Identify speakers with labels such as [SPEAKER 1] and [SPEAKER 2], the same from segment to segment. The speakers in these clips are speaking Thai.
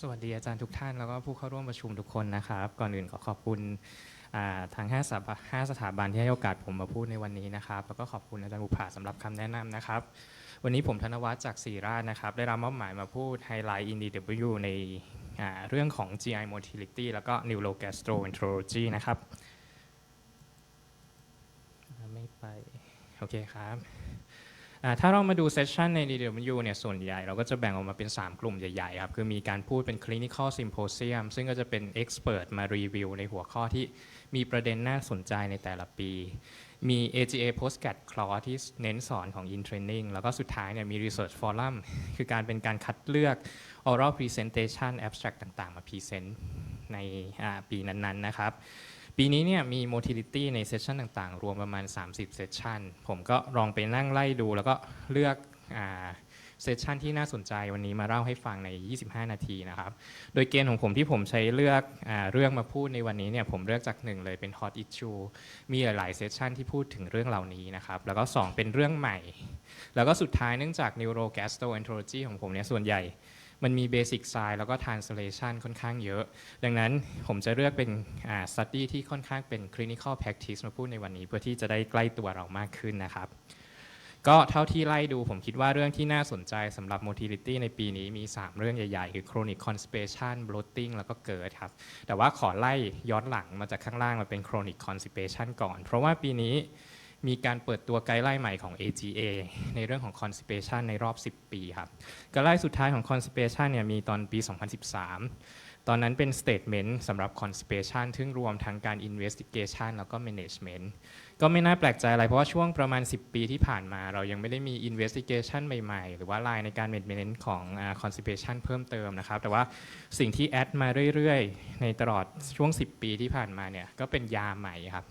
[SPEAKER 1] สวัสดีอาจารย์ทุกท่านแล้วก็ผู้เข้าร่วมประชุมทุกคนนะครับ ก่อนอื่นขอขอบคุณอ่าทาง5สถาบันห้าสถาบันที่ให้โอกาสผมมาพูดในวันนี้นะครับ แล้วก็ขอบคุณอาจารย์บุภาสำหรับคำแนะนำนะครับ วันนี้ผมธนวัฒน์จากศรีราชนะครับ ได้รับมอบหมายมาพูดไฮไลท์ INDW ในอ่าเรื่องของ GI motility แล้วก็ neurogastroenterology นะครับอ่าไม่ไป โอเคครับ อ่าถ้าเรามาดูเซสชันใน DW เนี่ยส่วนใหญ่ เราก็จะแบ่งออกมาเป็น 3 กลุ่มใหญ่ๆครับคือมีการพูดเป็น clinical symposium ซึ่งก็จะเป็น expert มารีวิวในหัวข้อที่มีประเด็นน่าสนใจในแต่ละปี มี AGA postgrad class ที่เน้นสอนของ in training แล้วก็สุดท้ายเนี่ยมี research forum คือการเป็นการคัดเลือก oral presentation abstract ต่างๆ มา present ในปีนั้นๆนะครับ ปีนี้เนี่ยมี motility ในเซสชันต่างๆ รวมประมาณ 30 เซสชันผมก็ลองไปนั่งไล่ดูแล้วก็เลือกเซสชันที่น่าสนใจวันนี้มาเล่าให้ฟังใน 25 นาทีนะครับ โดยเกณฑ์ของผมที่ผมใช้เลือกอเรื่องมาพูดในวันนี้เนี่ยผมเลือกจากหนึ่งเลยเป็น hot issue มีหลายๆเซสชันที่พูดถึงเรื่องเหล่านี้นะครับ แล้วก็ 2 เป็นเรื่องใหม่ แล้วก็สุดท้ายเนื่องจาก neurogastroenterology ของผมเนี่ยส่วนใหญ่ มันมี basic science แล้วก็ translation ค่อนข้างเยอะ ดังนั้นผมจะเลือกเป็นอ่า study ที่ค่อนข้างเป็น clinical practice มาพูดในวันนี้ เพื่อที่จะได้ใกล้ตัวเรามากขึ้นนะครับก็เท่าที่ไล่ดูผมคิดว่าเรื่องที่น่าสนใจสำหรับ motility ในปีนี้มี 3 เรื่องใหญ่ๆ คือ chronic constipation bloating แล้วก็เกิดครับ แต่ว่าขอไล่ย้อนหลังมาจากข้างล่างมาเป็น chronic constipation ก่อน เพราะว่าปีนี้ มีการเปิดตัวไกด์ไลน์ใหม่ของ AGA ในเรื่องของ constipation ในรอบ 10 ปีครับไกด์ไลน์สุดท้ายของ constipation เนี่ยมีตอนปี 2013 ตอนนั้นเป็น statement สำหรับ constipation ซึ่งรวมทั้งการ investigation แล้วก็ management ก็ไม่น่าแปลกใจอะไร เพราะว่าช่วงประมาณ 10 ปีที่ผ่านมาเรายังไม่ได้มี investigation ใหม่ๆ หรือว่าลายในการ management ของอ่า constipation เพิ่มเติมนะครับ แต่ว่าสิ่งที่แอดมาเรื่อยๆ ในตลอดช่วง 10 ปีที่ผ่านมาเนี่ยก็เป็นยาใหม่ครับ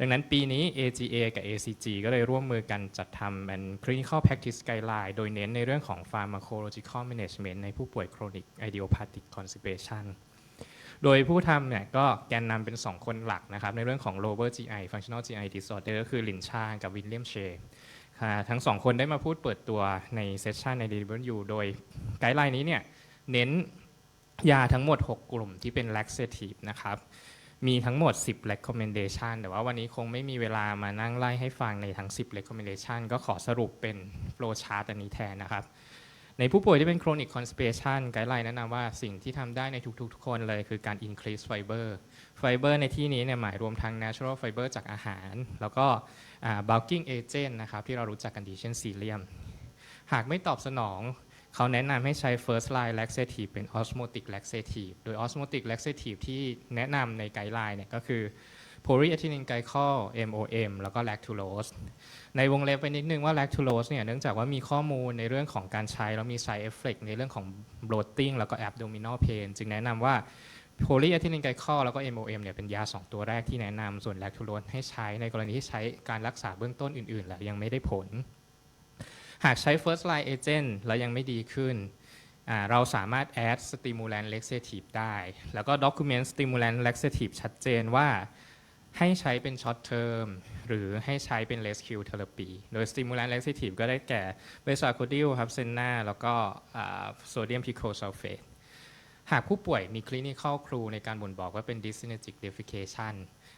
[SPEAKER 1] ดังนั้นปีนี้ AGA กับ ACG ก็เลยร่วมมือกันจัดทำเป็น clinical practice guideline โดยเน้นในเรื่องของ pharmacological management ในผู้ป่วย chronic idiopathic constipation โดยผู้ทำเนี่ยก็แกนนำเป็น 2 คนหลักนะครับในเรื่องของ lower GI functional GI disorder ก็คือลินชากับวิลเลียมเชทั้งสองคนได้มาพูดเปิดตัวในเซสชันใน DW โดยไกด์ไลน์นี้เนี่ยเน้นยาทั้งหมด 6 กลุ่มที่เป็น laxative นะครับมีทั้งหมด 10 recommendation แต่ว่าวันนี้คงไม่มีเวลามานั่งไล่ให้ฟังในทั้ง 10 recommendation ก็ขอสรุปเป็น flow chart อันนี้แทนนะครับ ในผู้ป่วยที่เป็น chronic constipation ไกด์ไลน์แนะนำว่าสิ่งที่ทำได้ในทุกๆคนเลยคือการ increase fiber fiber ในที่นี้เนี่ยหมายรวมทั้ง natural fiber จากอาหาร แล้วก็ bulking agent นะครับที่เรารู้จักกันดีเช่นซีเลียม หากไม่ตอบสนองเขาแนะนำให้ใช้ first line laxative เป็น osmotic laxative โดย osmotic laxative ที่แนะนำในไกด์ไลน์เนี่ยก็คือ polyethylene glycol MOM แล้วก็ lactulose ในวงเล็บไปนิดนึงว่า lactulose เนี่ยเนื่องจากว่ามีข้อมูลในเรื่องของการใช้ แล้วมี side effect ในเรื่องของ bloating แล้วก็ abdominal pain จึงแนะนำว่า polyethylene glycol แล้วก็ MOM เนี่ยเป็นยา 2 ตัวแรกที่แนะนำส่วน lactulose ให้ใช้ในกรณีที่ใช้การรักษาเบื้องต้นอื่นๆ แล้วยังไม่ได้ผล หากใช้ first line agent แล้วยังไม่ดีขึ้น เราสามารถ add stimulant laxative ได้ แล้วก็ document stimulant laxative ชัดเจนว่า ให้ใช้เป็น short term หรือให้ใช้เป็น rescue therapy โดย stimulant laxative ก็ได้แก่เบซาโคดิลครับเซนนาแล้วก็โซเดียมพิโคซัลเฟตหากผู้ป่วยมี clinical clue ในการบ่งบอกว่าเป็น dysynergic defecation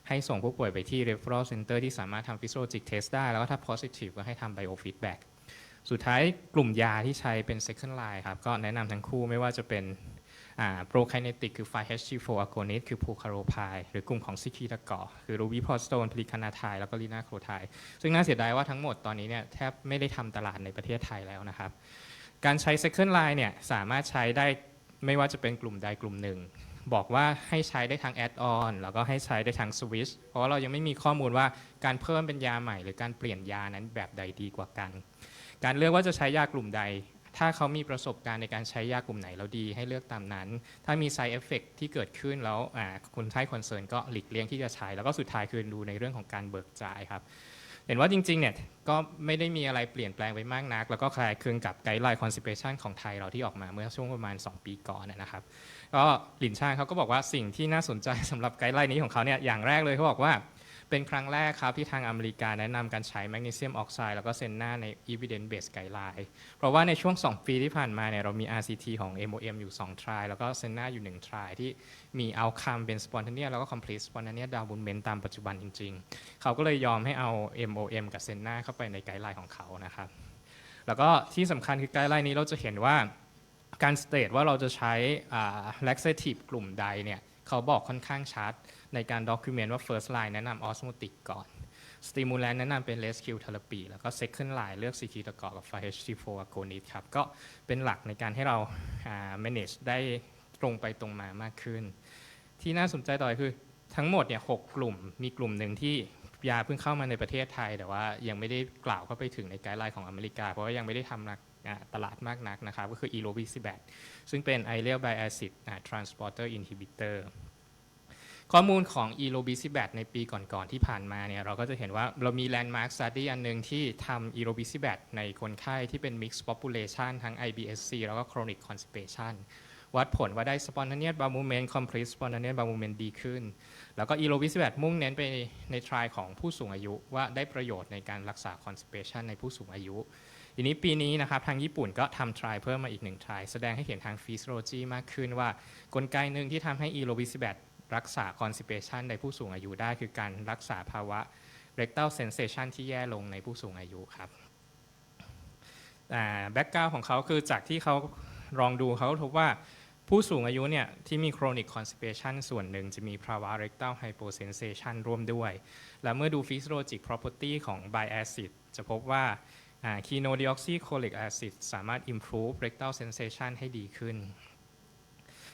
[SPEAKER 1] ให้ส่งผู้ป่วยไปที่ referral center ที่สามารถทำ physiologic test ได้ แล้วก็ถ้า positive ก็ให้ทำ biofeedback สุดท้ายกลุ่มยาที่ใช้เป็น second line ครับ ก็แนะนำทั้งคู่ไม่ว่าจะเป็น โปรไคเนติกคือ 5-HT4 agonist คือพูคาโรพายหรือกลุ่มของซิคีตะกาะคือรูบิพอสโตนพลิคานาไทแล้วก็ลีนาโครไทซึ่งน่าเสียดายว่าทั้งหมดตอนนี้เนี่ยแทบไม่ได้ทำตลาดในประเทศไทยแล้วนะครับ การใช้ second line เนี่ยสามารถใช้ได้ไม่ว่าจะเป็นกลุ่มใดกลุ่มหนึ่ง บอกว่าให้ใช้ได้ทั้ง add on แล้วก็ให้ใช้ได้ทั้ง switch เพราะเรายังไม่มีข้อมูลว่าการเพิ่มเป็นยาใหม่ หรือการเปลี่ยนยานั้นแบบใดดีกว่ากัน การเลือกว่าจะใช้ยากลุ่มใด ถ้าเขามีประสบการณ์ในการใช้ยากลุ่มไหนแล้วดีให้เลือกตามนั้น ถ้ามี side effect ที่เกิดขึ้นแล้วอ่าคนไข้คอนเซิร์นก็หลีกเลี่ยงที่จะใช้ แล้วก็สุดท้ายคือดูในเรื่องของการเบิกจ่ายครับ เห็นว่าจริงๆเนี่ยก็ไม่ได้มีอะไรเปลี่ยนแปลงไปมากนัก แล้วก็คล้ายคลึงกับไกด์ไลน์ constipation ของไทยเราที่ออกมาเมื่อช่วงประมาณ 2 ปีก่อนนะครับก็หลินช่างเขาก็บอกว่าสิ่งที่น่าสนใจสำหรับไกด์ไลน์นี้ของเขาเนี่ยอย่างแรกเลยเขาบอกว่า เป็นครั้งแรกครับที่ทางอเมริกาแนะนำการใช้แมกนีเซียมออกไซด์แล้วก็เซนนาใน evidence based guideline เพราะว่าในช่วง 2 ปีที่ผ่านมาเนี่ยเรามี RCT ของ MOM อยู่ 2 try แล้วก็เซนนาอยู่ 1 try ที่มี outcome เป็น spontaneous แล้วก็ complete spontaneous downment ตามปัจจุบันจริง ๆ เขาก็เลยยอมให้เอา MOM กับเซนนาเข้าไปในไกด์ไลน์ของเขานะครับ แล้วก็ที่สำคัญคือไกด์ไลน์นี้เราจะเห็นว่าการสเตทว่าเราจะใช้อ่า laxative กลุ่มใดเนี่ยเขาบอกค่อนข้างชัด ในการ document ว่า first line แนะนำ osmotic ก่อน stimulant แนะนำเป็น rescue therapy แล้วก็ second line เลือก c ีคีตะกอกับ 5-HT4 agonist ครับ ก็เป็นหลักในการให้เรา manage ได้ตรงไปตรงมามากขึ้น ที่น่าสนใจต่อคือทั้งหมดเนี่ยหกกลุ่มมีกลุ่มหนึ่งที่ยาเพิ่งเข้ามาในประเทศไทย แต่ว่ายังไม่ได้กล่าวเข้าไปถึงในไกด์ไลน์ของอเมริกา เพราะว่ายังไม่ได้ทำนักตลาดมากนักนะครับ ก็คือ e l o b i c i b a t ซึ่งเป็น i l e l b i acid อ่า transporter inhibitor ข้อมูลของ e l o b i s i b a t ในปีก่อนๆที่ผ่านมาเนี่ยเราก็จะเห็นว่าเรามี landmark study อันหนึ่งที่ทำ e l o b i s i b a t ในคนไข้ที่เป็น mixed population ทั้ง IBSC แล้วก็ chronic constipation วัดผลว่าได้ spontaneous bowel movement complete spontaneous bowel movement ดีขึ้น แล้วก็ e l o b i s i b a t มุ่งเน้นไปใน trial ของผู้สูงอายุว่าได้ประโยชน์ในการรักษา constipation ในผู้สูงอายุทีนี้ปีนี้นะครับทางญี่ปุ่นก็ทำทรายเพิ่มมาอีกหนึ่งทรายแสดงให้เห็นทางฟิสโลจีมากขึ้นว่า กลไกหนึ่งที่ทำให้ e l o b i s i b a t รักษา constipation ในผู้สูงอายุได้ คือการรักษาภาวะ rectal sensation ที่แย่ลงในผู้สูงอายุครับแบ็กกราวของเขาคือจากที่เขาลองดูเขาพบว่าผู้สูงอายุเนี่ยที่มี chronic constipation ส่วนหนึ่งจะมีภาวะ rectal hyposensation ร่วมด้วย และเมื่อดู physiologic property ของ bile acid จะพบว่า k e n o d e o x y c h o l i c acid สามารถ improve rectal sensation ให้ดีขึ้น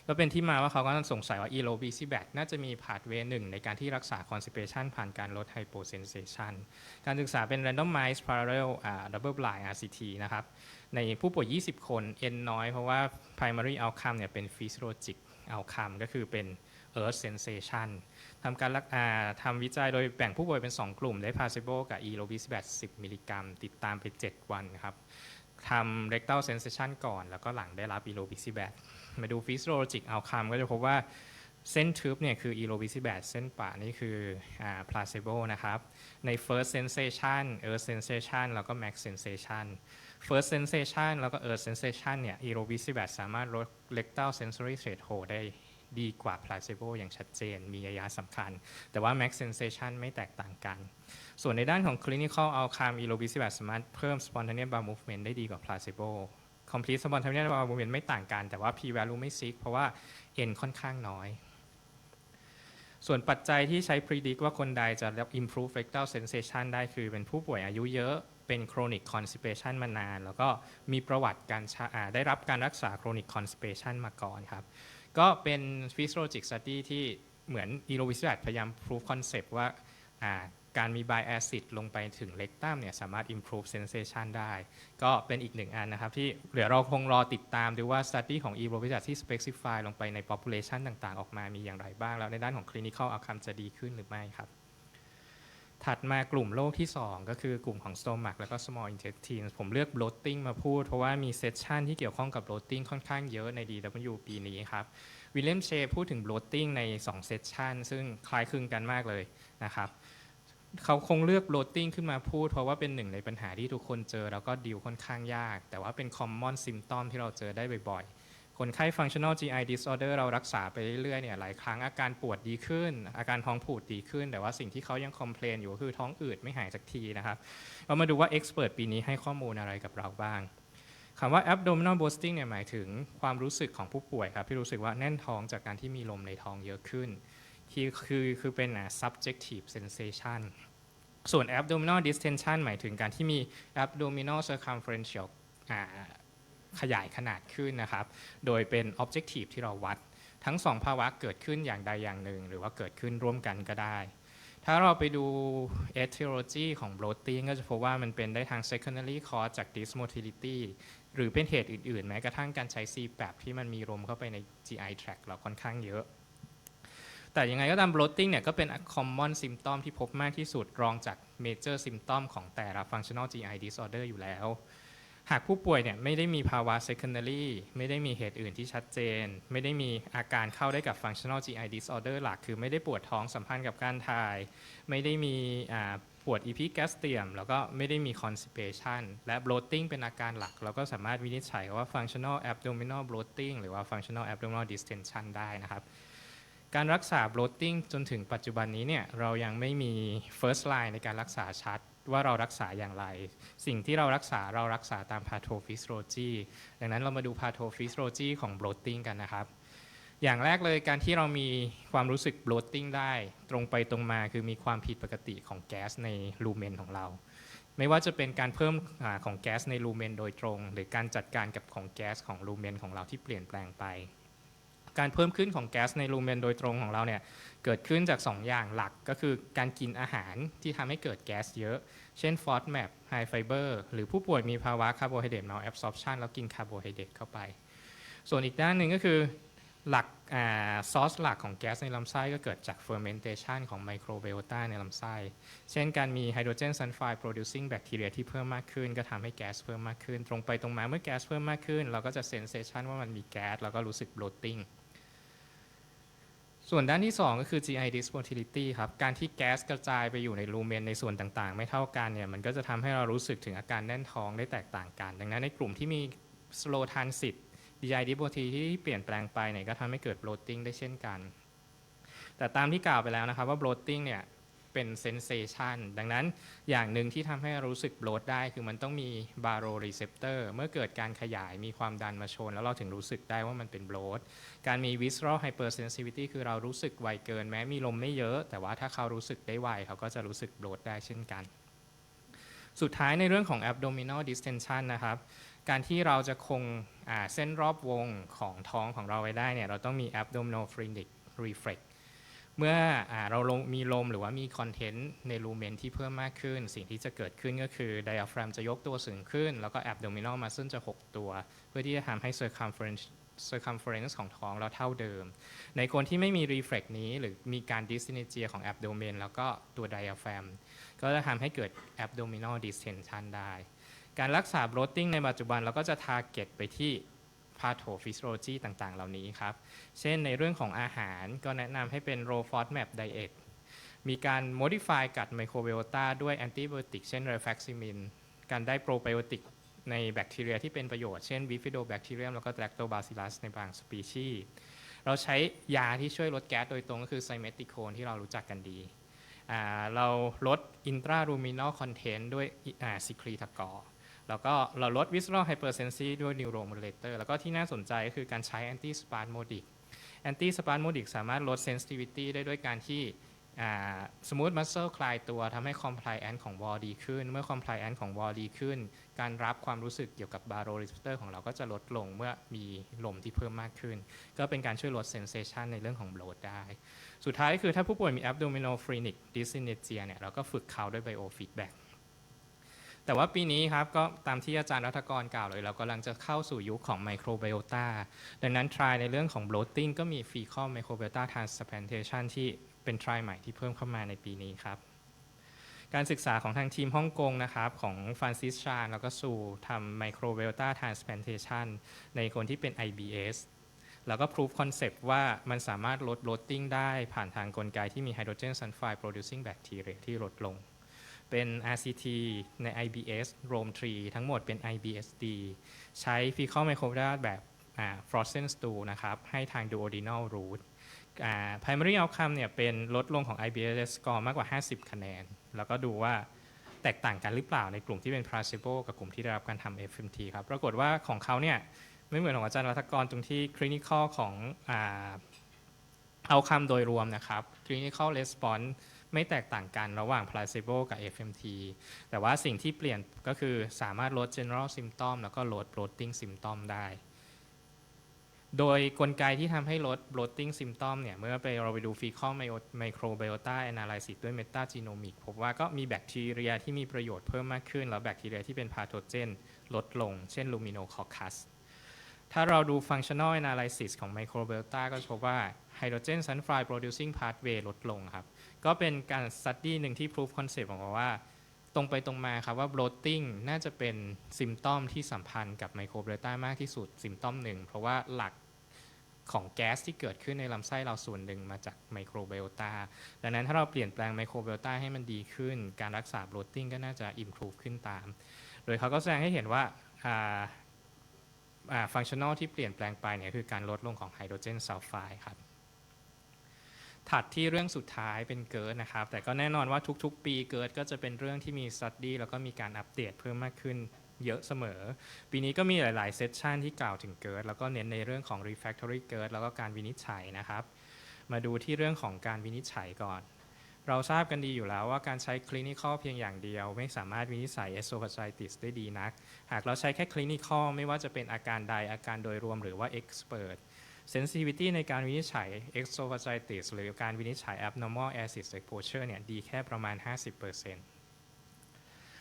[SPEAKER 1] แล้วเป็นที่มาว่าเขาก็สงสัยว่า e l o b c b a c น่าจะมีพาดเวย์หนึ่งในการที่รักษา constipation ผ่านการลดไฮโปเซนเซชันการศึกษาเป็น randomized parallel double blind RCT นะครับ ในผู้ป่วย 20 คน n น้อยเพราะว่า primary outcome เนี่ยเป็น physiologic outcome ก็คือเป็น earth sensation ทำการรักทำวิจัยโดยแบ่งผู้ป่วยเป็น 2 กลุ่ม ได้ placebo กับ e l o b c b a c 10 มิลลิกรัม ติดตามไป 7 วันครับทำ rectal sensation ก่อน แล้วก็หลังได้รับ e l o b i s b a t มาดู physiologic outcome ก็จะพบว่าเส้นทึบเนี่ยคือ e l o b i c i b a c เส้นป่านี่คืออ่า placebo นะครับ ใน first sensation earth sensation แล้วก็ max sensation first sensation แล้วก็ earth sensation เนี่ย e l o b i c i b a c สามารถลด rectal sensory threshold ได้ดีกว่า placebo อย่างชัดเจน มีนัยะสำคัญ แต่ว่า max sensation ไม่แตกต่างกัน ส่วนในด้านของ clinical outcome e l o b i c i b a c สามารถเพิ่ม spontaneous bowel movement ได้ดีกว่า placebo complete spontaneous bowel movement ไม่ต่างกัน แต่ว่า p value ไม่ sig เพราะว่า n ค่อนข้างน้อย ส่วนปัจจัยที่ใช้ predict ว่าคนใดจะ improve rectal sensation ได้คือเป็นผู้ป่วยอายุเยอะเป็น chronic constipation มานาน แล้วก็มีประวัติการใช้อ่าได้รับการรักษา chronic constipation มาก่อนครับ ก็เป็น physiologic study ที่เหมือน e l o v i s i b a t พยายาม proof concept ว่าอ่า การมี bi-acid ลงไปถึง rectum เนี่ยสามารถ improve sensation ได้ ก็เป็นอีกหนึ่งอันนะครับ ที่เดี๋ยวเราคงรอติดตามดูว่า study ของ e l o v i s a ที่ specify ลงไปใน population ต่างๆ ออกมามีอย่างไรบ้าง แล้วในด้านของ clinical outcome จะดีขึ้นหรือไม่ครับ ถัดมากลุ่มโรคที่ 2 ก็คือกลุ่มของ stomach แล้วก็ small intestine ผมเลือก bloating มาพูด เพราะว่ามีเซสชันที่เกี่ยวข้องกับ bloating ค่อนข้างเยอะใน DW ปีนี้ครับวิลเลียมเชพูดถึง bloating ใน2เซสชันซึ่งคล้ายคลึงกันมากเลยนะครับ เขาคงเลือก bloating ขึ้นมาพูด เพราะว่าเป็นหนึ่งในปัญหาที่ทุกคนเจอ แล้วก็ดีลค่อนข้างยาก แต่ว่าเป็น common symptom ที่เราเจอได้บ่อยๆ คนไข้ functional GI disorder เรารักษาไปเรื่อยๆเนี่ยหลายครั้งอาการปวดดีขึ้น อาการท้องผูดดีขึ้น แต่ว่าสิ่งที่เขายัง complain อยู่ก็คือท้องอืดไม่หายสักทีนะครับ เรามาดูว่า expert ปีนี้ให้ข้อมูลอะไรกับเราบ้างคำว่า abdominal boosting เนี่ยหมายถึงความรู้สึกของผู้ป่วยครับที่รู้สึกว่าแน่นท้องจากการที่มีลมในท้องเยอะขึ้น ที่คือคือเป็น subjective sensation ส่วน abdominal distension หมายถึงการที่มี abdominal circumferential ขยายขนาดขึ้นนะครับ โดยเป็น objective ที่เราวัด ทั้งสองภาวะเกิดขึ้นอย่างใดอย่างหนึ่ง หรือว่าเกิดขึ้นร่วมกันก็ได้ ถ้าเราไปดู etiology ของ bloating ก็จะพบว่ามันเป็นได้ทาง secondary cause จาก dysmotility หรือเป็นเหตุอื่นๆ แม้กระทั่งการใช้ CPAP ที่มันมีลมเข้าไปใน GI tract เราค่อนข้างเยอะ แต่ยังไงก็ตาม bloating เนี่ยก็เป็น common symptom ที่พบมากที่สุดรองจาก major symptom ของแต่ละ functional GI disorder อยู่แล้ว หากผู้ป่วยเนี่ยไม่ได้มีภาวะ secondary ไม่ได้มีเหตุอื่นที่ชัดเจน ไม่ได้มีอาการเข้าได้กับ functional GI disorder หลัก คือไม่ได้ปวดท้องสัมพันธ์กับการถ่าย ไม่ได้มีปวด epigastrium แล้วก็ไม่ได้มี constipation และ bloating เป็นอาการหลัก เราก็สามารถวินิจฉัยว่า functional abdominal bloating หรือว่า functional abdominal distension ได้นะครับ การรักษา bloating จนถึงปัจจุบันนี้เนี่ยเรายังไม่มี first line ในการรักษาชัดว่าเรารักษาอย่างไร สิ่งที่เรารักษาเรารักษาตาม pathophysiology ดังนั้นเรามาดู pathophysiology ของ bloating กันนะครับ อย่างแรกเลยการที่เรามีความรู้สึก bloating ได้ ตรงไปตรงมาคือมีความผิดปกติของแก๊สในลูเมนของเรา ไม่ว่าจะเป็นการเพิ่มของแก๊สในลูเมนโดยตรง หรือการจัดการกับของแก๊สของลูเมนของเราที่เปลี่ยนแปลงไป การเพิ่มขึ้นของแก๊สในลูเมนโดยตรงของเราเนี่ยเกิดขึ้นจาก 2 อย่างหลักก็คือการกินอาหารที่ทำให้เกิดแก๊สเยอะ เช่น FODMAP High Fiber หรือผู้ป่วยมีภาวะคาร์โบไฮเดรต malabsorption แล้วกินคาร์โบไฮเดรตเข้าไป ส่วนอีกด้านหนึ่งก็คือหลักซอสหลักของแก๊สในลำไส้ก็เกิดจาก fermentation ของไมโครไบโอตาในลำไส้ เช่นการมีไฮโดรเจนซัลไฟด์ producing แบคทีเรียที่เพิ่มมากขึ้น ก็ทำให้แก๊สเพิ่มมากขึ้น ตรงไปตรงมาเมื่อแก๊สเพิ่มมากขึ้น เราก็จะ sensation ว่ามันมีแก๊สแล้วก็รู้สึก bloating ส่วนด้านที่ 2 ก็คือ GI dysmotility ครับ การที่แก๊สกระจายไปอยู่ในรูเมนในส่วนต่างๆ ไม่เท่ากันเนี่ยมันก็จะทำให้เรารู้สึกถึงอาการแน่นท้องได้แตกต่างกัน ดังนั้นในกลุ่มที่มี slow transit GI dysmotility ที่เปลี่ยนแปลงไปเนี่ยก็ทำให้เกิด bloating ได้เช่นกัน แต่ตามที่กล่าวไปแล้วนะครับว่า bloating เนี่ย เป็น sensation ดังนั้นอย่างหนึ่งที่ทำให้รู้สึก bloat ได้ คือมันต้องมี baroreceptor เมื่อเกิดการขยายมีความดันมาชน แล้วเราถึงรู้สึกได้ว่ามันเป็น bloat การมี visceral hypersensitivity คือเรารู้สึกไวเกินแม้มีลมไม่เยอะ แต่ว่าถ้าเขารู้สึกได้ไวเขาก็จะรู้สึก bloat ได้เช่นกัน สุดท้ายในเรื่องของ abdominal distension นะครับการที่เราจะคงเส้นรอบวงของท้องของเราไว้ได้เนี่ยเราต้องมี abdominal phrenic reflex เมื่ออเราลงมีลมหรือว่ามีคอนเทนต์ในรูเมนที่เพิ่มมากขึ้น สิ่งที่จะเกิดขึ้นก็คือ diaphragm จะยกตัวสูงขึ้น แล้วก็ abdominal muscle จะหดตัว เพื่อที่จะทำให้ circumference circumference ของท้องเราเท่าเดิม ในคนที่ไม่มี reflex นี้หรือมีการ dysynergia ของ abdomen แล้วก็ตัว diaphragm ก็จะทำให้เกิด abdominal distension ได้ การรักษา bloating ในปัจจุบันเราก็จะ target ไปที่ pathophysiology ต่างๆ เหล่านี้ครับ เช่นในเรื่องของอาหารก็แนะนำให้เป็น low FODMAP diet มีการ modify กัดไมโครไบโอตาด้วยแอนติไบโอติกเช่น rifaximin การได้โปรไบโอติกในแบคทีเรียที่เป็นประโยชน์ เช่น bifidobacterium แล้วก็ lactobacillus ในบางสปีชีส์เราใช้ยาที่ช่วยลดแก๊สโดยตรงก็คือไซเมติโคนที่เรารู้จักกันดี เราลด intraluminal content ด้วยซิคลีทากอร แล้วก็เราลด visceral hypersensitivity ด้วย neuromodulator แล้วก็ที่น่าสนใจก็คือการใช้ anti spasmodic anti spasmodic สามารถลด sensitivity ได้ด้วยการที่สมมติ muscle คลายตัวทำให้ compliance ของ wall ดีขึ้น เมื่อ compliance ของ wall ดีขึ้น การรับความรู้สึกเกี่ยวกับ baroreceptor ของเราก็จะลดลงเมื่อมีลมที่เพิ่มมากขึ้น ก็เป็นการช่วยลด sensation ในเรื่องของ bloat ได้ สุดท้ายคือถ้าผู้ป่วยมี abdominal phrenic dysynergia เนี่ยเราก็ฝึกเขาด้วย biofeedback แต่ว่าปีนี้ครับก็ตามที่อาจารย์รัฐกรกล่าวเลย เรากำลังจะเข้าสู่ยุคของไมโครไบโอตาดังนั้น try ในเรื่องของ bloating ก็มี fecal microbiota transplantation ที่เป็น try ใหม่ที่เพิ่มเข้ามาในปีนี้ครับการศึกษาของทางทีมฮ่องกงนะครับของฟรานซิสชานแล้วก็ซูทำไมโครไบโอตา transplantation ในคนที่เป็น IBS แล้วก็ proof concept ว่ามันสามารถลด bloating ได้ผ่านทางกลไกที่มี hydrogen sulfide producing bacteria ที่ลดลง เป็น RCT ใน IBS Rome 3ทั้งหมดเป็น IBSD ใช้ fecal microbiota แบบ frozen stool นะครับ ให้ทาง duodenal route primary outcome เนี่ยเป็นลดลงของ IBS score มากกว่า 50 คะแนน แล้วก็ดูว่าแตกต่างกันหรือเปล่าในกลุ่มที่เป็น placebo กับกลุ่มที่ได้รับการทำ FMT ครับ ปรากฏว่าของเขาเนี่ยไม่เหมือนของอาจารย์รัฐกรตรงที่ clinical ของอ่า outcome โดยรวมนะครับ clinical response ไม่แตกต่างกันระหว่าง placebo กับ FMT แต่ว่าสิ่งที่เปลี่ยนก็คือสามารถลด general symptom แล้วก็ลด bloating symptom ได้ โดยกลไกที่ทำให้ลด bloating symptom เนี่ย เมื่อไปเราไปดู fecal microbiota analysis ด้วย metagenomic พบว่าก็มีแบคทีเรียที่มีประโยชน์เพิ่มมากขึ้น แล้วแบคทีเรียที่เป็น pathogen ลดลง เช่น luminococcus ถ้าเราดู functional analysis ของ microbiota ก็พบว่า hydrogen sulfide producing pathway ลดลงครับ ก็เป็นการ study หนึ่งที่ proof concept บอกว่า ตรงไปตรงมาครับว่า bloating น่าจะเป็นซิมตอมที่สัมพันธ์กับไมโครไบโอต้ามากที่สุดซิมตอมหนึ่งเพราะว่าหลักของแก๊สที่เกิดขึ้นในลำไส้เราส่วนหนึ่งมาจากไมโครไบโอตาดังนั้นถ้าเราเปลี่ยนแปลงไมโครไบโอตาให้มันดีขึ้น การรักษา bloating ก็น่าจะ improve ขึ้นตาม โดยเขาก็แสดงให้เห็นว่าฟังชั่นอลที่เปลี่ยนแปลงไปเนี่ยคือการลดลงของไฮโดรเจนซัลไฟด์ครับ ถัดที่เรื่องสุดท้ายเป็นเกิร์ดนะครับ แต่ก็แน่นอนว่าทุกๆ ปีเกิร์ดก็จะเป็นเรื่องที่มีสตดดี้แล้วก็มีการอัปเดตเพิ่มมากขึ้นเยอะเสมอ ปีนี้ก็มีหลายๆเซสชันที่กล่าวถึงเกิร์ดแล้วก็เน้นในเรื่องของ refactory เกิร์ดแล้วก็การวินิจฉัยนะครับ มาดูที่เรื่องของการวินิจฉัยก่อน เราทราบกันดีอยู่แล้วว่าการใช้คลินิคอลเพียงอย่างเดียว ไม่สามารถวินิจฉัย esophagitis ได้ดีนัก หากเราใช้แค่คลินิคอลไม่ว่าจะเป็นอาการใดอาการโดยรวมหรือว่า expert sensitivity ในการวินิจฉัย esophagitis หรือการวินิจฉัย abnormal acid exposure เนี่ยดีแค่ประมาณ 50%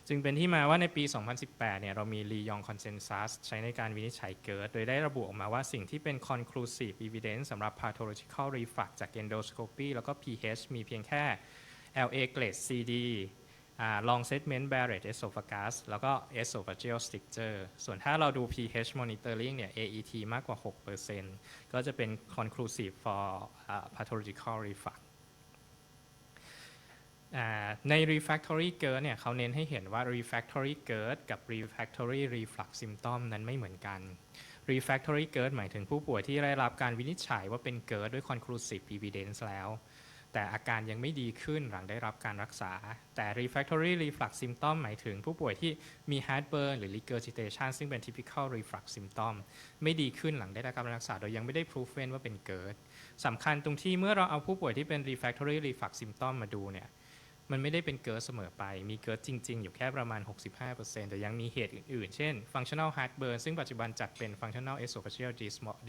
[SPEAKER 1] จึงเป็นที่มาว่าในปี 2018 เนี่ยเรามี Lyon Consensus ใช้ในการวินิจฉัยเกิด โดยได้ระบุออกมาว่าสิ่งที่เป็น conclusive evidence สำหรับ pathological reflux จาก endoscopy แล้วก็ pH มีเพียงแค่ LA grade CD long segment Barrett esophagus แล้วก็ esophageal stricture ส่วนถ้าเราดู pH monitoring เนี่ย AET มากกว่า 6%ก็จะเป็น conclusive for อ่า pathological reflux ใน refractory GERD เนี่ยเขาเน้นให้เห็นว่า refractory GERD กับ refractory reflux symptom นั้นไม่เหมือนกัน refractory GERD หมายถึงผู้ป่วยที่ได้รับการวินิจฉัยว่าเป็น GERD ด้วย conclusive evidence แล้ว แต่อาการยังไม่ดีขึ้นหลังได้รับการรักษา แต่ refractory reflux symptom หมายถึงผู้ป่วยที่มี heartburn หรือ regurgitation ซึ่งเป็น typical reflux symptom ไม่ดีขึ้นหลังได้รับการรักษา โดยยังไม่ได้ proven ว่าเป็น GERD สำคัญตรงที่เมื่อเราเอาผู้ป่วยที่เป็น refractory reflux symptom มาดูเนี่ย มันไม่ได้เป็นเกิร์ดเสมอไป มีเกิร์ดจริง ๆ อยู่แค่ประมาณ 65%แต่ยังมีเหตุอื่นๆ เช่น functional heartburn ซึ่งปัจจุบันจัดเป็น functional esophageal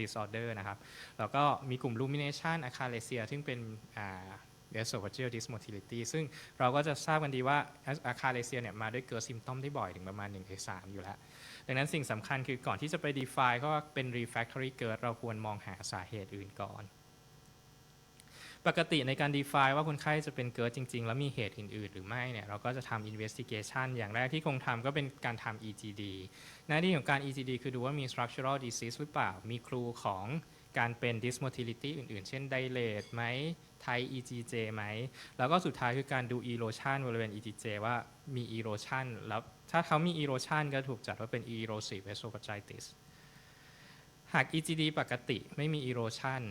[SPEAKER 1] disorder นะครับ แล้วก็มีกลุ่ม rumination achalasia ซึ่งเป็น esophageal dysmotility ซึ่งเราก็จะทราบกันดีว่า achalasia เนี่ยมาด้วยเกิร์ดซิมตอมได้บ่อยถึงประมาณ1ใน3อยู่แล้ว ดังนั้นสิ่งสำคัญคือก่อนที่จะไป define ก็เป็น refractory GERD เราควรมองหาสาเหตุอื่นก่อน ปกติในการ define ว่าคนไข้จะเป็นเกิร์ดจริง ๆ แล้วมีเหตุอื่น ๆ หรือไม่เนี่ยเราก็จะทำ investigation อย่างแรกที่คงทำก็เป็นการทำ EGD หน้าที่ของการ EGD คือดูว่ามี structural disease หรือเปล่า มีครูของการเป็น dysmotility อื่น ๆ เช่น dilate ไหม Thai EGJ ไหม แล้วก็สุดท้ายคือการดู erosion บริเวณ EGJ ว่ามี erosion แล้วถ้าเขามี erosion ก็ถูกจัดว่าเป็น erosive esophagitis หาก EGD ปกติไม่มี erosion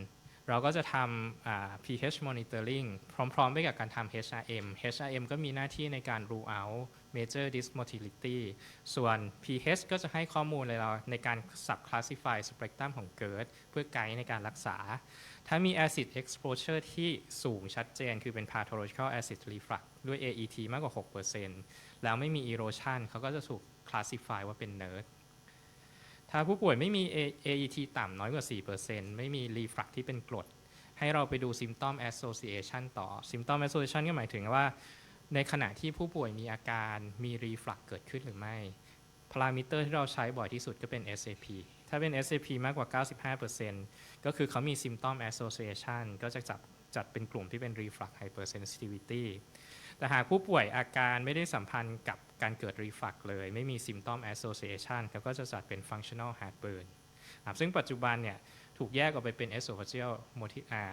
[SPEAKER 1] เราก็จะทำ pH monitoring พร้อมๆไปกับการทำ HRM HRM ก็มีหน้าที่ในการ rule out major dysmotility ส่วน pH ก็จะให้ข้อมูลเลยเราในการ sub classify spectrum ของ GERD เพื่อไกด์ในการรักษา ถ้ามี acid exposure ที่สูงชัดเจน คือเป็น pathological acid reflux ด้วย AET มากกว่า 6%แล้วไม่มี erosion เขาก็จะถูก classify ว่าเป็น NERD ถ้าผู้ป่วยไม่มี AET ต่ำน้อยกว่า 4%ไม่มี reflux ที่เป็นกรด ให้เราไปดู symptom association ต่อ symptom association ก็หมายถึงว่า ในขณะที่ผู้ป่วยมีอาการมี reflux เกิดขึ้นหรือไม่ พารามิเตอร์ที่เราใช้บ่อยที่สุดก็เป็น SAP ถ้าเป็น SAP มากกว่า 95%ก็คือเขามี symptom association ก็จะจับจัดเป็นกลุ่มที่เป็น reflux hypersensitivity แต่หากผู้ป่วยอาการไม่ได้สัมพันธ์กับการเกิด reflux เลย ไม่มี symptom association เขาก็จะจัดเป็น functional heartburn ครับซึ่งปัจจุบันเนี่ยถูกแยกออกไปเป็น esophageal moti- อ่า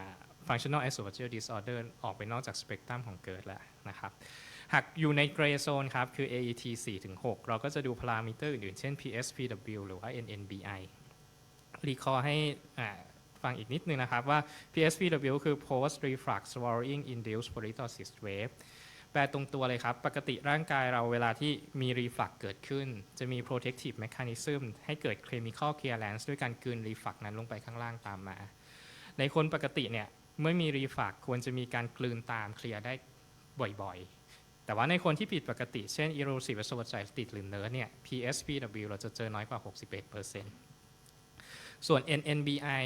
[SPEAKER 1] functional esophageal disorder ออกไปนอกจากสเปกตรัมของเกิดแล้วนะครับ หากอยู่ใน gray zone ครับ คือ AET 4-6 เราก็จะดูพารามิเตอร์อื่นๆ เช่น PSPW หรือว่า NNBI รีคอให้ฟังอีกนิดนึงนะครับว่า PSPW คือ post reflux swallowing induced polyposis wave แปลตรงตัวเลยครับ ปกติร่างกายเราเวลาที่มี reflux เกิดขึ้น จะมี protective mechanism ให้เกิด chemical clearance ด้วยการกลืน reflux นั้นลงไปข้างล่างตามมา ในคนปกติเนี่ยเมื่อมี reflux ควรจะมีการกลืนตามเคลียร์ได้บ่อยๆ แต่ว่าในคนที่ผิดปกติ เช่น erosive esophagitis หรือ NERD เนี่ย PSPW เราจะเจอน้อยกว่า 61% ส่วน NNBI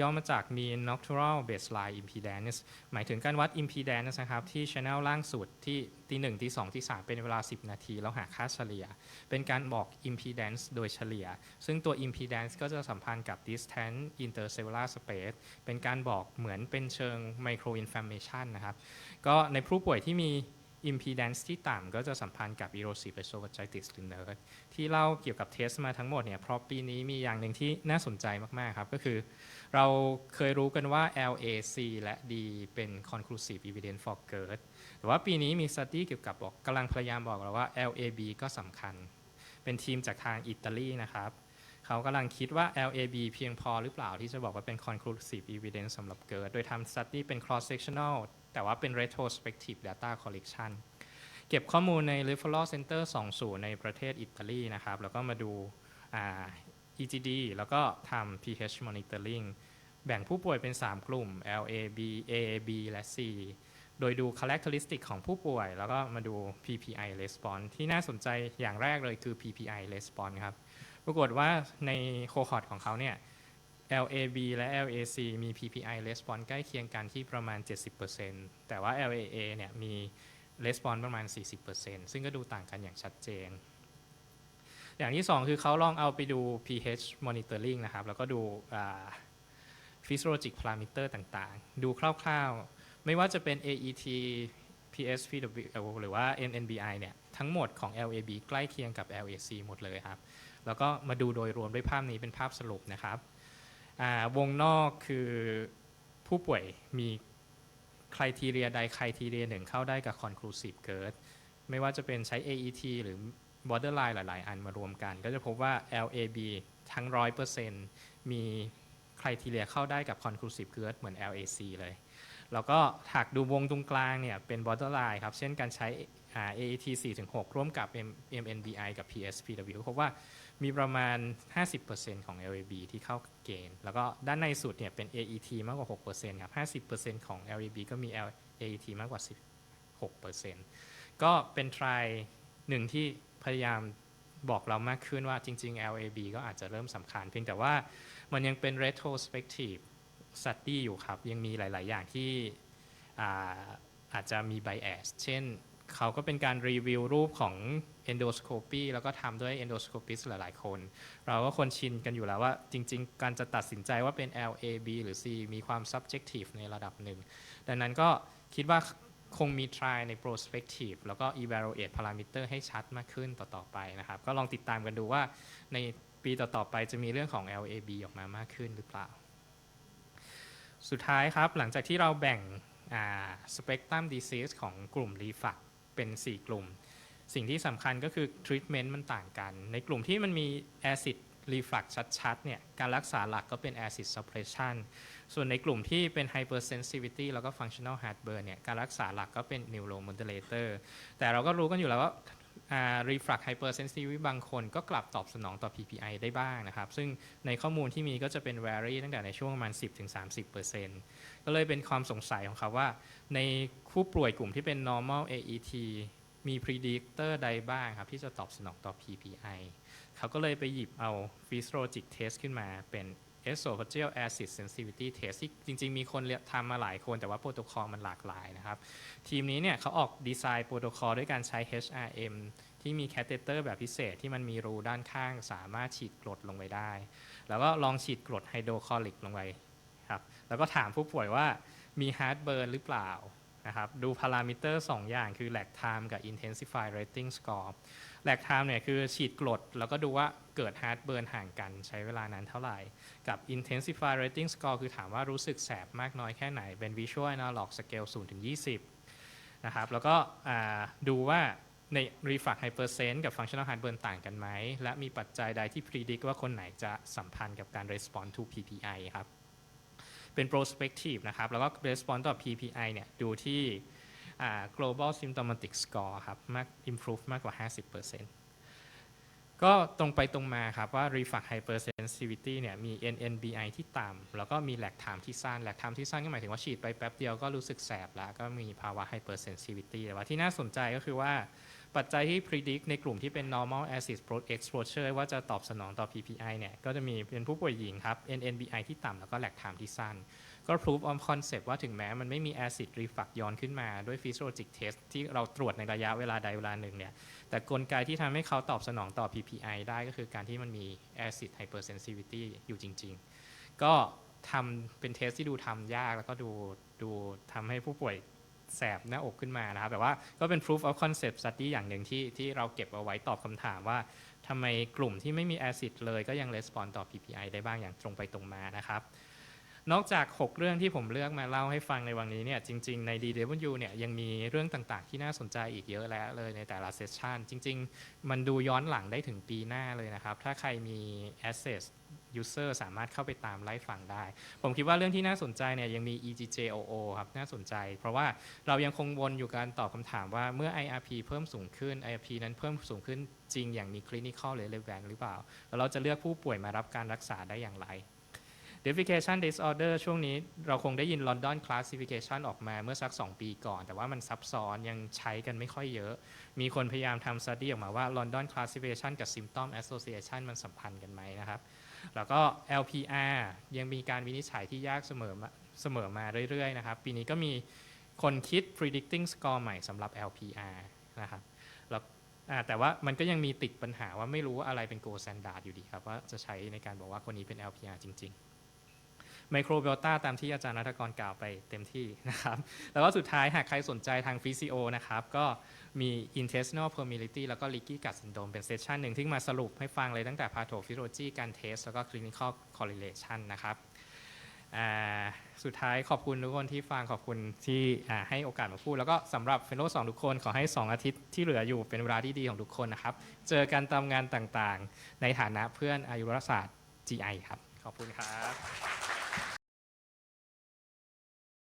[SPEAKER 1] ย่อมาจาก mean nocturnal baseline impedance หมายถึงการวัด impedance นะครับ ที่ channel ล่างสุดที่ตีหนึ่งตีสองตีสามเป็นเวลา 10 นาที แล้วหาค่าเฉลี่ย เป็นการบอก impedance โดยเฉลี่ย ซึ่งตัว impedance ก็จะสัมพันธ์กับ distance intercellular space เป็นการบอกเหมือนเป็นเชิง micro inflammation นะครับ ก็ในผู้ป่วยที่มี impedance ที่ต่ำก็จะสัมพันธ์กับ erosive esophagitis หรือ NERD ที่เล่าเกี่ยวกับเทสมาทั้งหมดเนี่ยเพราะปีนี้มีอย่างหนึ่งที่น่าสนใจมากๆครับ ก็คือเราเคยรู้กันว่า LAC และ D เป็น conclusive evidence for GERD แต่ว่าปีนี้มี study เกี่ยวกับบอกกำลังพยายามบอกเราว่า LAB ก็สำคัญ เป็นทีมจากทางอิตาลีนะครับเขากำลังคิดว่า LAB เพียงพอหรือเปล่าที่จะบอกว่าเป็น conclusive evidence สำหรับ GERD โดยทำ study เป็น cross sectional แต่ว่าเป็น retrospective data collection เก็บข้อมูลใน referral center 2ศูนย์ในประเทศอิตาลีนะครับ แล้วก็มาดู EGD แล้วก็ทำ pH monitoring แบ่งผู้ป่วยเป็น 3 กลุ่ม LAB AAB และ C โดยดู characteristic ของผู้ป่วย แล้วก็มาดู PPI response ที่น่าสนใจอย่างแรกเลยคือ PPI response ครับ ปรากฏว่าในโคฮอร์ตของเขาเนี่ย LAB และ LAC มี PPI response ใกล้เคียงกันที่ประมาณ 70%แต่ว่า LAA เนี่ยมี response ประมาณ 40%ซึ่งก็ดูต่างกันอย่างชัดเจน อย่างที่ 2 คือเขาลองเอาไปดู pH monitoring นะครับ แล้วก็ดู physiologic parameter ต่างๆ ดูคร่าวๆ ไม่ว่าจะเป็น AET PSPW หรือว่า NNBI เนี่ย ทั้งหมดของ LAB ใกล้เคียงกับ LAC หมดเลยครับ แล้วก็มาดูโดยรวมด้วยภาพนี้เป็นภาพสรุปนะครับ วงนอกคือผู้ป่วยมีใคุณทีเรียใดใคุณทีเรียหนึ่งเข้าได้กับ conclusive GERD ไม่ว่าจะเป็นใช้ AET หรือ borderline หลาย ๆ อันมารวมกัน ก็จะพบว่า LAB ทั้ง 100%มีใคุณทีเรียเข้าได้กับ conclusive GERD เหมือน LAC เลย แล้วก็หากดูวงตรงกลางเนี่ยเป็น borderline ครับ เช่นการใช้ อ่า AET 4-6 ร่วมกับ MNBI กับ PSPW พบว่ามีประมาณ 50%ของ LAB ที่เข้าเกณฑ์ แล้วก็ด้านในสุดเนี่ยเป็น AET มากกว่า 6%ครับ 50%ของ LAB ก็มี AET มากกว่า 16%ก็เป็น try หนึ่งที่พยายามบอกเรามากขึ้นว่าจริง ๆ LAB ก็อาจจะเริ่มสำคัญ เพียงแต่ว่ามันยังเป็น retrospective study อยู่ครับ ยังมีหลาย ๆ อย่างที่อาอาจจะมี bias เช่น เขาก็เป็นการรีวิวรูปของ endoscopy แล้วก็ทำด้วย endoscopist หลาย ๆ คน เราก็คนชินกันอยู่แล้วว่าจริง ๆ การจะตัดสินใจว่าเป็น LAB หรือ C มีความ subjective ในระดับหนึ่ง ดังนั้นก็คิดว่าคงมี try ใน prospective แล้วก็ evaluate parameter ให้ชัดมากขึ้นต่อ ๆ ไปนะครับ ก็ลองติดตามกันดูว่าในปีต่อ ๆ ไปจะมีเรื่องของ LAB ออกมามากขึ้นหรือเปล่า สุดท้ายครับหลังจากที่เราแบ่งสเปกตรัมดีซีสของกลุ่มรีฟัก เป็น 4 กลุ่ม สิ่งที่สำคัญก็คือทรีทเมนต์มันต่างกัน ในกลุ่มที่มันมีแอซิดรีฟลักชัดๆเนี่ยการรักษาหลักก็เป็นแอซิดซัพเพรสชันส่วนในกลุ่มที่เป็นไฮเปอร์เซนซิวิตี้แล้วก็ฟังชั่นอลฮาร์ดเบิร์นเนี่ยการรักษาหลักก็เป็นนิวโรมอดเลเตอร์แต่เราก็รู้กันอยู่แล้วว่า reflux hypersensitivity บางคนก็กลับตอบสนองต่อ PPI ได้บ้างนะครับ ซึ่งในข้อมูลที่มีก็จะเป็น vary ตั้งแต่ในช่วงประมาณ 10-30%ก็เลยเป็นความสงสัยของเขาว่า ในผู้ป่วยกลุ่มที่เป็น normal AET มี predictor ใดบ้างครับ ที่จะตอบสนองต่อ PPI เขาก็เลยไปหยิบเอา physiologic test ขึ้นมาเป็น esophageal acid sensitivity test ที่จริง ๆ มีคนทำมาหลายคนแต่ว่าโปรโตคอลมันหลากหลายนะครับ ทีมนี้เนี่ยเขาออกดีไซน์โปรโตคอลด้วยการใช้ HRM ที่มีแคเตเตอร์แบบพิเศษที่มันมีรูด้านข้างสามารถฉีดกรดลงไปได้ แล้วก็ลองฉีดกรดไฮโดรคลอริกลงไปครับแล้วก็ถามผู้ป่วยว่ามีฮาร์ดเบิร์นหรือเปล่านะครับดูพารามิเตอร์ 2 อย่างคือ lag time กับ intensify rating score lag time เนี่ยคือฉีดกรด แล้วก็ดูว่าเกิดฮาร์ดเบิร์นห่างกันใช้เวลานานเท่าไหร่ กับ intensify rating score คือถามว่ารู้สึกแสบมากน้อยแค่ไหน เป็น visual analog scale 0ถึง20 นะครับ แล้วก็ดูว่าใน reflux hypersen กับ functional heartburn ต่างกันไหม และมีปัจจัยใดที่ predict ว่าคนไหนจะสัมพันธ์กับการ respond to PPI ครับ เป็น prospective นะครับ แล้วก็ respond ต่อ PPI เนี่ยดูที่ global symptomatic score ครับ มาก improve มากกว่า 50%ก็ตรงไปตรงมาครับว่า reflux hypersensitivity เนี่ยมี NNBI ที่ต่ำแล้วก็มี lag time ที่สั้น lag time ที่สั้นก็หมายถึงว่าฉีดไปแป๊บเดียวก็รู้สึกแสบแล้ว ก็มีภาวะ hypersensitivity แต่ว่าที่น่าสนใจก็คือว่าปัจจัยที่ predict ในกลุ่มที่เป็น normal acid exposure ว่าจะตอบสนองต่อ PPI เนี่ยก็จะมีเป็นผู้ป่วยหญิงครับ NNBI ที่ต่ำแล้วก็ lag time ที่สั้น ก็ proof of concept ว่าถึงแม้มันไม่มี acid reflux ย้อนขึ้นมาด้วย physiologic test ที่เราตรวจในระยะเวลาใดเวลาหนึ่งเนี่ย แต่กลไกที่ทำให้เขาตอบสนองต่อ PPI ได้ก็คือการที่มันมี acid hypersensitivity อยู่จริง ๆ ก็ทำเป็นเทสที่ดูทำยากแล้วก็ดูดูทำให้ผู้ป่วยแสบหน้าอกขึ้นมานะครับ แต่ว่าก็เป็น proof of concept study อย่างหนึ่งที่ที่เราเก็บเอาไว้ตอบคำถามว่าทำไมกลุ่มที่ไม่มีแอซิดเลยก็ยัง respond ต่อ PPI ได้บ้างอย่างตรงไปตรงมานะครับ นอกจาก 6 เรื่องที่ผมเลือกมาเล่าให้ฟังในวันนี้เนี่ยจริง ๆ ใน DW เนี่ยยังมีเรื่องต่างๆ ที่น่าสนใจอีกเยอะแล้วเลยในแต่ละเซสชันจริง ๆ มันดูย้อนหลังได้ถึงปีหน้าเลยนะครับ ถ้าใครมี access user สามารถเข้าไปตามไล่ฟังได้ ผมคิดว่าเรื่องที่น่าสนใจเนี่ยยังมี EGJOO ครับน่าสนใจ เพราะว่าเรายังคงวนอยู่การตอบคำถามว่าเมื่อ IRP เพิ่มสูงขึ้น IRP นั้นเพิ่มสูงขึ้นจริงอย่างมี clinical relevant หรือเปล่า แล้วเราจะเลือกผู้ป่วยมารับการรักษาได้อย่างไร Defecation disorder ช่วงนี้เราคงได้ยิน London classification ออกมาเมื่อสัก 2 ปีก่อน แต่ว่ามันซับซ้อนยังใช้กันไม่ค่อยเยอะ มีคนพยายามทำ study ออกมาว่า London classification กับ symptom association มันสัมพันธ์กันไหมนะครับ แล้วก็ LPR ยังมีการวินิจฉัยที่ยากเสมอมาเสมอมาเรื่อยๆนะครับ ปีนี้ก็มีคนคิด predicting score ใหม่สำหรับ LPR นะครับแล้วแต่ว่ามันก็ยังมีติดปัญหาว่าไม่รู้ว่าอะไรเป็น gold standard อยู่ดีครับ ว่าจะใช้ในการบอกว่าคนนี้เป็น LPR จริง ๆ ไมโครเบลตาตามที่อาจารย์นัทกรกล่าวไปเต็มที่นะครับ แล้วก็สุดท้ายหากใครสนใจทางฟิสิโอนะครับ ก็มี intestinal permeability แล้วก็ leaky gut syndrome เป็นเซสชันหนึ่งที่มาสรุปให้ฟังเลยตั้งแต่ pathophysiology การเทส แล้วก็ clinical correlation นะครับสุดท้ายขอบคุณทุกคนที่ฟังขอบคุณที่ให้โอกาสมาพูด แล้วก็สำหรับเฟโลสองทุกคนขอให้ 2 อาทิตย์ที่เหลืออยู่เป็นเวลาที่ดีของทุกคนนะครับ เจอกันตามงานต่างๆ ในฐานะเพื่อนอายุรศาสตร์ GI ครับ ขอบคุณครับ